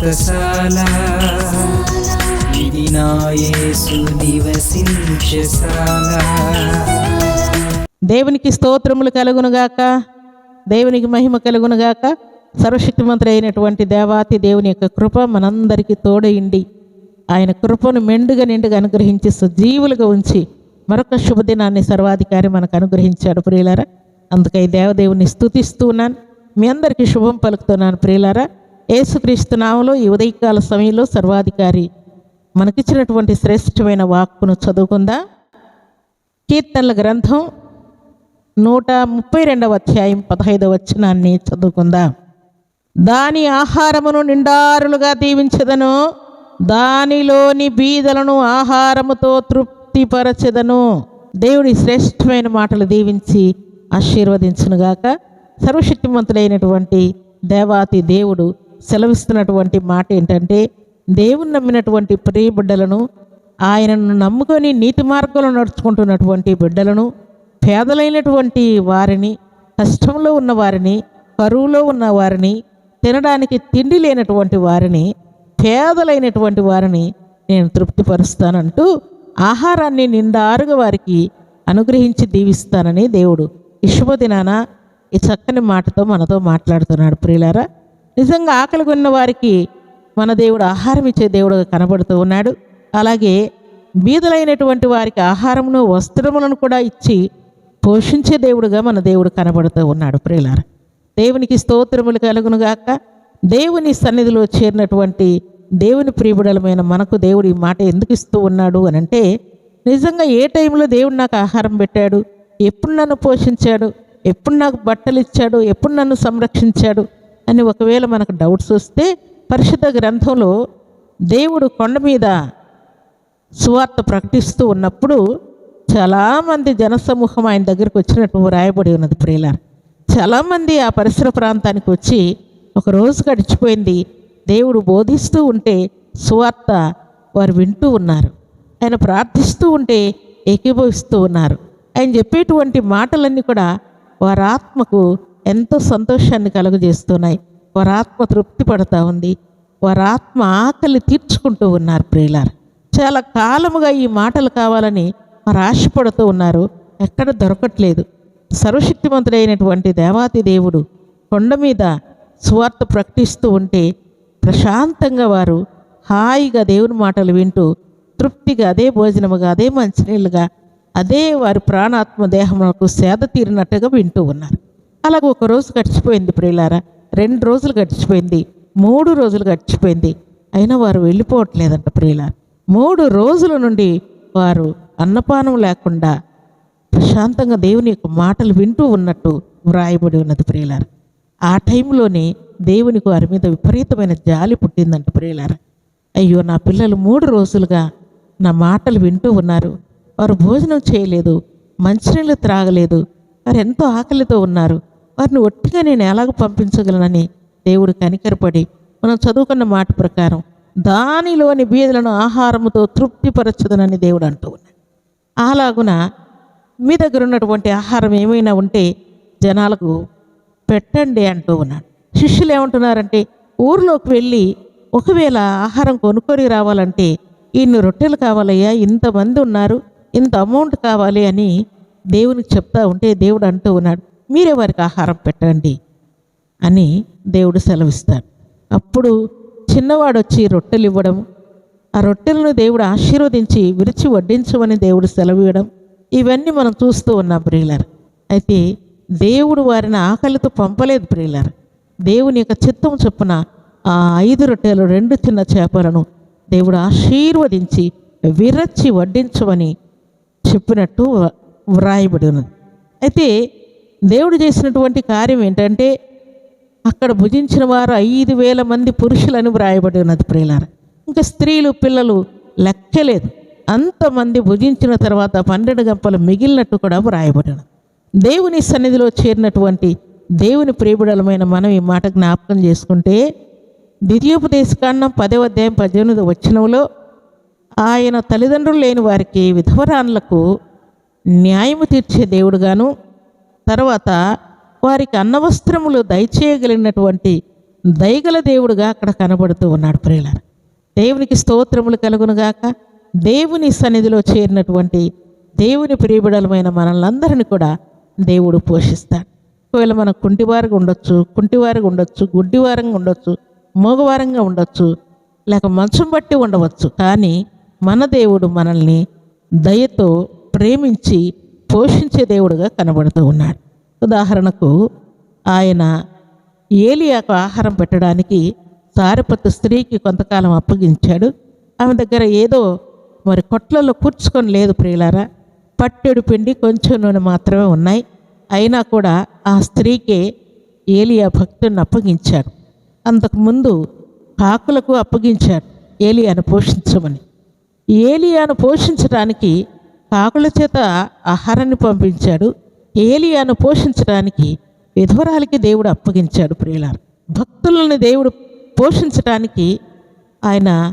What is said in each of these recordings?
వ్రతశాల ఇది నివసించశాల దేవునికి స్తోత్రములు కలుగునుగాక దేవునికి మహిమ కలుగునుగాక సర్వశక్తిమంతుడు అయినటువంటి దేవాతి దేవుని యొక్క కృప మనందరికీ తోడయిండి. ఆయన కృపను మెండుగా నిండుగా అనుగ్రహించి సజీవులుగా ఉంచి మరొక శుభదినాన్ని సర్వాధికారి మనకు అనుగ్రహించాడు ప్రియులారా. అందుకై దేవదేవుని స్తుతిస్తూ ఉన్నాను. మీ అందరికీ శుభం పలుకుతున్నాను ప్రియులారా. యేసుక్రీస్తు నామలో ఈ ఉదయకాల సమయంలో సర్వాధికారి మనకిచ్చినటువంటి శ్రేష్టమైన వాక్కును చదువుకుందా? కీర్తనల గ్రంథం నూట ముప్పై రెండవ అధ్యాయం పదహైదవ వచనాన్ని చదువుకుందా? దాని ఆహారమును నిండారులుగా దీవించదను దానిలోని బీదలను ఆహారముతో తృప్తిపరచెదను. దేవుడి శ్రేష్టమైన మాటలు దీవించి ఆశీర్వదించునుగాక. సర్వశక్తిమంతుడైనటువంటి దేవాతి దేవుడు సెలవిస్తున్నటువంటి మాట ఏంటంటే దేవుని నమ్మినటువంటి ప్రియ బిడ్డలను ఆయనను నమ్ముకొని నీతి మార్గంలో నడుచుకుంటున్నటువంటి బిడ్డలను పేదలైనటువంటి వారిని కష్టంలో ఉన్న వారిని కరువులో ఉన్న వారిని తినడానికి తిండి లేనటువంటి వారిని పేదలైనటువంటి వారిని నేను తృప్తిపరుస్తానంటూ ఆహారాన్ని నిండారుగా వారికి అనుగ్రహించి దీవిస్తానని దేవుడు ఈ శుభదినాన ఈ చక్కని మాటతో మనతో మాట్లాడుతున్నాడు. ప్రియులారా నిజంగా ఆకలి కొన్న వారికి మన దేవుడు ఆహారం ఇచ్చే దేవుడుగా కనబడుతూ ఉన్నాడు. అలాగే బీదలైనటువంటి వారికి ఆహారమును వస్త్రములను కూడా ఇచ్చి పోషించే దేవుడుగా మన దేవుడు కనబడుతూ ఉన్నాడు ప్రియులారా. దేవునికి స్తోత్రములు కలుగునుగాక దేవుని సన్నిధిలో చేరినటువంటి దేవుని ప్రియబుడలమైన మనకు దేవుడు ఈ మాట ఎందుకు ఇస్తూ ఉన్నాడు అని అంటే నిజంగా ఏ టైంలో దేవుడు నాకు ఆహారం పెట్టాడు? ఎప్పుడు నన్ను పోషించాడు? ఎప్పుడు నాకు బట్టలు ఇచ్చాడు? ఎప్పుడు నన్ను సంరక్షించాడు? అని ఒకవేళ మనకు డౌట్స్ వస్తే పరిశుద్ధ గ్రంథంలో దేవుడు కొండ మీద సువార్త ప్రకటిస్తూ ఉన్నప్పుడు చాలామంది జనసమూహం ఆయన దగ్గరికి వచ్చినట్టు రాయబడి ఉన్నది ప్రియులారు చాలామంది ఆ పరిసర ప్రాంతానికి వచ్చి ఒక రోజు గడిచిపోయింది. దేవుడు బోధిస్తూ ఉంటే సువార్త వారు వింటూ ఉన్నారు. ఆయన ప్రార్థిస్తూ ఉంటే ఏకీభవిస్తూ ఉన్నారు. ఆయన చెప్పేటువంటి మాటలన్నీ కూడా వారి ఆత్మకు ఎంతో సంతోషాన్ని కలుగజేస్తున్నాయి. వారి ఆత్మ తృప్తి పడతా ఉంది. వారి ఆత్మ ఆకలి తీర్చుకుంటూ ఉన్నారు ప్రియులారు. చాలా కాలముగా ఈ మాటలు కావాలని వారు ఆశపడుతూ ఉన్నారు. ఎక్కడ దొరకట్లేదు. సర్వశక్తిమంతుడైనటువంటి దేవాతి దేవుడు కొండ మీద స్వార్థ ప్రకటిస్తూ ఉంటే ప్రశాంతంగా వారు హాయిగా దేవుని మాటలు వింటూ తృప్తిగా అదే భోజనముగా అదే మంచినీళ్ళుగా అదే వారి ప్రాణాత్మ దేహములకు సేద తీరినట్టుగా వింటూ ఉన్నారు. అలాగ ఒక రోజు గడిచిపోయింది ప్రియులారా. రెండు రోజులు గడిచిపోయింది. మూడు రోజులు గడిచిపోయింది. అయినా వారు వెళ్ళిపోవట్లేదంట ప్రియులారా. మూడు రోజుల నుండి వారు అన్నపానం లేకుండా ప్రశాంతంగా దేవుని యొక్క మాటలు వింటూ ఉన్నట్టు వ్రాయబడి ఉన్నది ప్రియులార. ఆ టైంలోనే దేవునికి వారి మీద విపరీతమైన జాలి పుట్టిందంట ప్రియులార. అయ్యో నా పిల్లలు మూడు రోజులుగా నా మాటలు వింటూ ఉన్నారు. వారు భోజనం చేయలేదు. మంచినీళ్ళు త్రాగలేదు. వారు ఎంతో ఆకలితో ఉన్నారు. వారిని ఒట్టిగా నేను ఎలాగ పంపించగలనని దేవుడు కనికరపడి మనం చదువుకున్న మాట ప్రకారం దానిలోని బీదలను ఆహారముతో తృప్తిపరచదనని దేవుడు అంటూ ఉన్నాడు. అలాగున మీ దగ్గర ఉన్నటువంటి ఆహారం ఏమైనా ఉంటే జనాలకు పెట్టండి అంటూ ఉన్నాడు. శిష్యులు ఏమంటున్నారంటే ఊర్లోకి వెళ్ళి ఒకవేళ ఆహారం కొనుక్కొని రావాలంటే ఇన్ని రొట్టెలు కావాలయ్యా ఇంతమంది ఉన్నారు ఇంత అమౌంట్ కావాలి అని దేవునికి చెప్తా ఉంటే దేవుడు అంటూ ఉన్నాడు మీరే వారికి ఆహారం పెట్టండి అని దేవుడు సెలవిస్తాడు. అప్పుడు చిన్నవాడు వచ్చి రొట్టెలు ఇవ్వడం ఆ రొట్టెలను దేవుడు ఆశీర్వదించి విరిచి వడ్డించమని దేవుడు సెలవివ్వడం ఇవన్నీ మనం చూస్తూ ఉన్నాం ప్రియులర్. అయితే దేవుడు వారిని ఆకలితో పంపలేదు ప్రియులర్. దేవుని యొక్క చిత్తం చొప్పున ఆ ఐదు రొట్టెలు రెండు చిన్న చేపలను దేవుడు ఆశీర్వదించి విరచి వడ్డించమని చెప్పినట్టు వ్రాయబడి ఉన్నది అయితే దేవుడు చేసినటువంటి కార్యం ఏంటంటే అక్కడ భుజించిన వారు ఐదు వేల మంది పురుషులని వ్రాయబడి ఉన్నది ప్రియులార. ఇంకా స్త్రీలు పిల్లలు లెక్కలేదు. అంతమంది భుజించిన తర్వాత పన్నెండు గంపలు మిగిలినట్టు కూడా వ్రాయబడి ఉన్నది. దేవుని సన్నిధిలో చేరినటువంటి దేవుని ప్రియబుడలమైన మనం ఈ మాట జ్ఞాపకం చేసుకుంటే ద్వితీయోపదేశకాండం పదవ అధ్యాయం పద్దెనిమిది వచ్చినంలో ఆయన తల్లిదండ్రులు లేని వారికి విధవరాన్లకు న్యాయము తీర్చే దేవుడుగాను తర్వాత వారికి అన్నవస్త్రములు దయచేయగలిగినటువంటి దయగల దేవుడుగా అక్కడ కనబడుతూ ఉన్నాడు ప్రియులారా. దేవునికి స్తోత్రములు కలుగునుగాక దేవుని సన్నిధిలో చేరినటువంటి దేవుని ప్రియబిడలమైన మనల్ని కూడా దేవుడు పోషిస్తాడు. ఒకవేళ మనం కుంటివారుగా ఉండొచ్చు కుంటివారుగా ఉండొచ్చు గుడ్డివారంగా ఉండొచ్చు మోగవారంగా ఉండొచ్చు లేక మంచం బట్టి ఉండవచ్చు కానీ మన దేవుడు మనల్ని దయతో ప్రేమించి పోషించే దేవుడుగా కనబడుతూ ఉన్నాడు. ఉదాహరణకు ఆయన ఏలియాకు ఆహారం పెట్టడానికి సారపత్తు స్త్రీకి కొంతకాలం అప్పగించాడు. ఆమె దగ్గర ఏదో మరి కొట్లలో కూర్చుకొని లేదు ప్రియులారా పట్టెడు పిండి కొంచెం నూనె మాత్రమే ఉన్నాయి. అయినా కూడా ఆ స్త్రీకే ఏలియా భక్తుడిని అప్పగించాడు. అంతకుముందు కాకులకు అప్పగించాడు ఏలియాను పోషించమని. ఏలియాను పోషించడానికి కాకుల చేత ఆహారాన్ని పంపించాడు. ఏలియాను పోషించడానికి విధవరాలకి దేవుడు అప్పగించాడు ప్రియులారు. భక్తులను దేవుడు పోషించడానికి ఆయన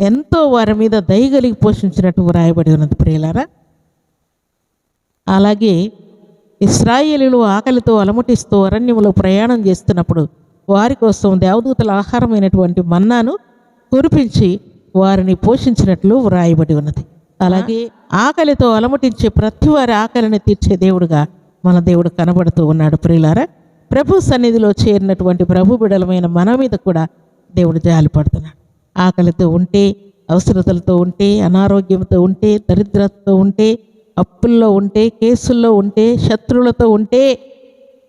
ఎంతో వారి మీద దయగలిగి పోషించినట్టు వ్రాయబడి ఉన్నది ప్రియులారా. అలాగే ఇస్రాయేలీలు ఆకలితో అలమటిస్తూ అరణ్యంలో ప్రయాణం చేస్తున్నప్పుడు వారి కోసం దేవదూతల ఆహారమైనటువంటి మన్నాను కురిపించి వారిని పోషించినట్లు వ్రాయబడి ఉన్నది. అలాగే ఆకలితో అలమటించే ప్రతి వారి ఆకలిని తీర్చే దేవుడుగా మన దేవుడు కనబడుతూ ఉన్నాడు ప్రియులారా. ప్రభు సన్నిధిలో చేరినటువంటి ప్రభు బిడలమైన మన మీద కూడా దేవుడు జాలిపడుతున్నాడు ఆకలితో ఉంటే అవసరతలతో ఉంటే అనారోగ్యంతో ఉంటే దరిద్రతతో ఉంటే అప్పుల్లో ఉంటే కేసుల్లో ఉంటే శత్రువులతో ఉంటే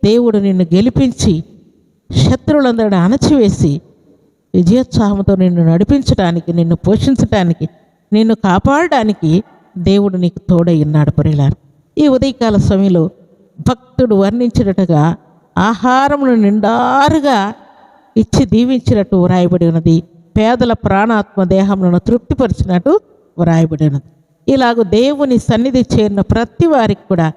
దేవుడు నిన్ను గెలిపించి శత్రువులందరిని అణచివేసి విజయోత్సాహంతో నిన్ను నడిపించడానికి నిన్ను పోషించడానికి నిన్ను కాపాడడానికి దేవుడు నీకు తోడై ఉన్నాడు ఈ ఉదయకాల సమయంలో భక్తుడు వర్ణించినట్టుగా ఆహారమును నిండారుగా ఇచ్చి దీవించినట్టు వ్రాయబడి ఉన్నది. పేదల ప్రాణాత్మ దేహములను తృప్తిపరిచినట్టు వ్రాయబడి ఉన్నది. ఇలాగ దేవుని సన్నిధి చేరిన ప్రతి వారికి కూడా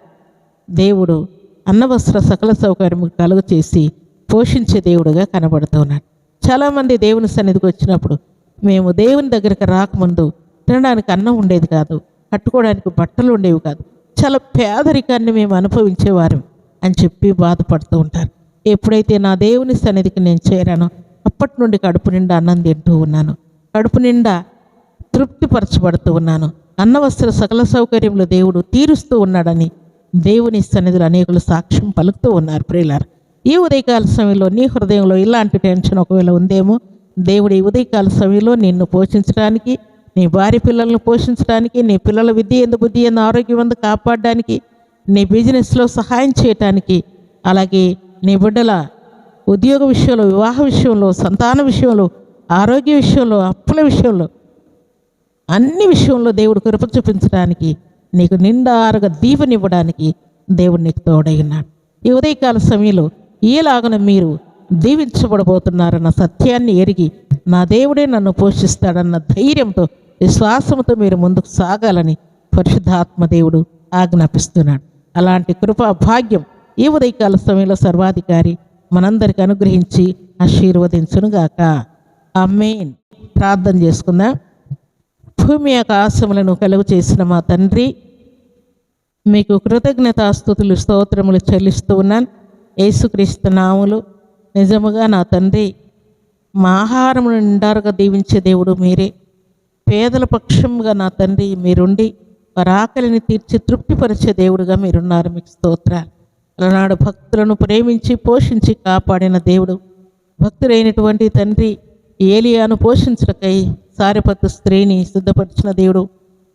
దేవుడు అన్నవస్త్ర సకల సౌకర్యం కలుగు చేసి పోషించే దేవుడుగా కనబడుతున్నాడు చాలామంది దేవుని సన్నిధికి వచ్చినప్పుడు మేము దేవుని దగ్గరికి రాకముందు తినడానికి అన్నం ఉండేది కాదు కట్టుకోవడానికి బట్టలు ఉండేవి కాదు. చాలా పేదరికాన్ని మేము అనుభవించేవారు అని చెప్పి బాధపడుతూ ఉంటారు. ఎప్పుడైతే నా దేవుని సన్నిధికి నేను చేరానో అప్పటి నుండి కడుపు నిండా అన్నం తింటూ ఉన్నాను. కడుపు నిండా తృప్తిపరచబడుతూ ఉన్నాను. అన్నవస్త్ర సకల సౌకర్యములు దేవుడు తీరుస్తూ ఉన్నాడని దేవుని సన్నిధిలో అనేకులు సాక్ష్యం పలుకుతూ ఉన్నారు ప్రియులారు. ఈ ఉదయకాల సమయంలో నీ హృదయంలో ఇలాంటి టెన్షన్ ఒకవేళ ఉందేమో దేవుడు ఈ ఉదయకాల సమయంలో నిన్ను పోషించడానికి నీ భార్య పిల్లలను పోషించడానికి నీ పిల్లల విద్య ఎందు బుద్ధి ఎందు ఆరోగ్యం ఎందు కాపాడడానికి నీ బిజినెస్లో సహాయం చేయటానికి అలాగే నీ బిడ్డల ఉద్యోగ విషయంలో వివాహ విషయంలో సంతాన విషయంలో ఆరోగ్య విషయంలో అప్పుల విషయంలో అన్ని విషయంలో దేవుడు కృప చూపించడానికి నీకు నిండారుగా దీవెనివ్వడానికి దేవుడు నీకు తోడై ఉన్నాడు. ఈ ఉదయకాల సమయంలో ఏలాగన మీరు దీవించబడబోతున్నారన్న సత్యాన్ని ఎరిగి నా దేవుడే నన్ను పోషిస్తాడన్న ధైర్యంతో విశ్వాసంతో మీరు ముందుకు సాగాలని పరిశుద్ధాత్మదేవుడు ఆజ్ఞాపిస్తున్నాడు. అలాంటి కృపా భాగ్యం ఈ ఉదయకాల సమయంలో సర్వాధికారి మనందరికి అనుగ్రహించి ఆశీర్వదించునుగాక. అమ్మేన్ ప్రార్థన చేసుకుందాం. భూమి ఆకాశములను కలుగు చేసిన మా తండ్రి మీకు కృతజ్ఞతాస్థుతులు స్తోత్రములు చెల్లిస్తూ ఉన్నాను. యేసుక్రీస్తు నాములు నిజముగా నా తండ్రి మా ఆహారమును నిండారుగా దీవించే దేవుడు మీరే. పేదల పక్షంగా నా తండ్రి మీరుండి వారి ఆకలిని తీర్చి తృప్తిపరిచే దేవుడుగా మీరున్నారు. మీకు స్తోత్రాలు. అలనాడు భక్తులను ప్రేమించి పోషించి కాపాడిన దేవుడు భక్తుడైనటువంటి తండ్రి ఏలియాను పోషించటకై సారిపత్తు స్త్రీని సిద్ధపరిచిన దేవుడు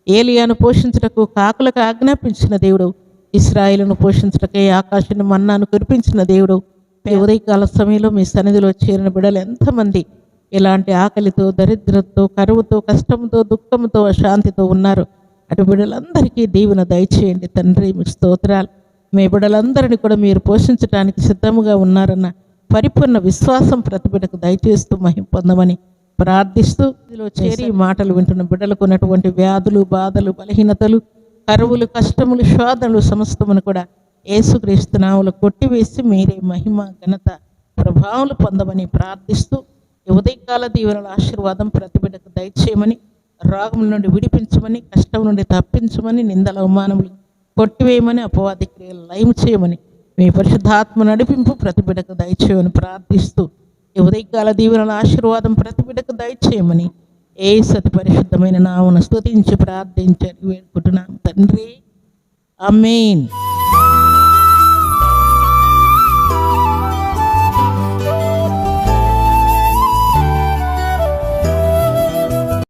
ఏలియాను పోషించుటకు కాకులకు ఆజ్ఞాపించిన దేవుడు ఇస్రాయిలను పోషించుటకై ఆకాశాన్ని మన్నాను కురిపించిన దేవుడు ఉదయకాల సమయంలో మీ సన్నిధిలో చేరిన బిడ్డలు ఎంతమంది ఇలాంటి ఆకలితో దరిద్రంతో కరువుతో కష్టంతో దుఃఖంతో అశాంతితో ఉన్నారు? అటు బిడ్డలందరికీ దీవెన దయచేయండి తండ్రి మీ స్తోత్రాలు. మీ బిడ్డలందరినీ కూడా మీరు పోషించడానికి సిద్ధముగా ఉన్నారన్న పరిపూర్ణ విశ్వాసం ప్రతి బిడ్డకు దయచేస్తూ మహిం పొందమని ప్రార్థిస్తూ ఇందులో చేరి మాటలు వింటున్న బిడ్డలకు ఉన్నటువంటి వ్యాధులు బాధలు బలహీనతలు కరువులు కష్టములు శోధనలు సమస్తమును కూడా ఏసుక్రీస్తునాములు కొట్టివేసి మీరే మహిమ ఘనత ప్రభావాలు పొందమని ప్రార్థిస్తూ ఉదయకాల దీవెనల ఆశీర్వాదం ప్రతి బిడ్డకు దయచేయమని రోగముల నుండి విడిపించమని కష్టం నుండి తప్పించమని నిందల అవమానములు కొట్టివేయమని అపవాది క్రియలు లయం చేయమని మీ పరిశుద్ధాత్మ నడిపింపు ప్రతి బిడ్డకు దయచేయమని ప్రార్థిస్తూ ఉదయకాల దీవెనల ఆశీర్వాదం ప్రతి బిడ్డకు దయచేయమని ఏ సతి పరిశుద్ధమైన నామను స్తుతించి ప్రార్థించి వేడుకుంటున్నాం. తండ్రి అమీన్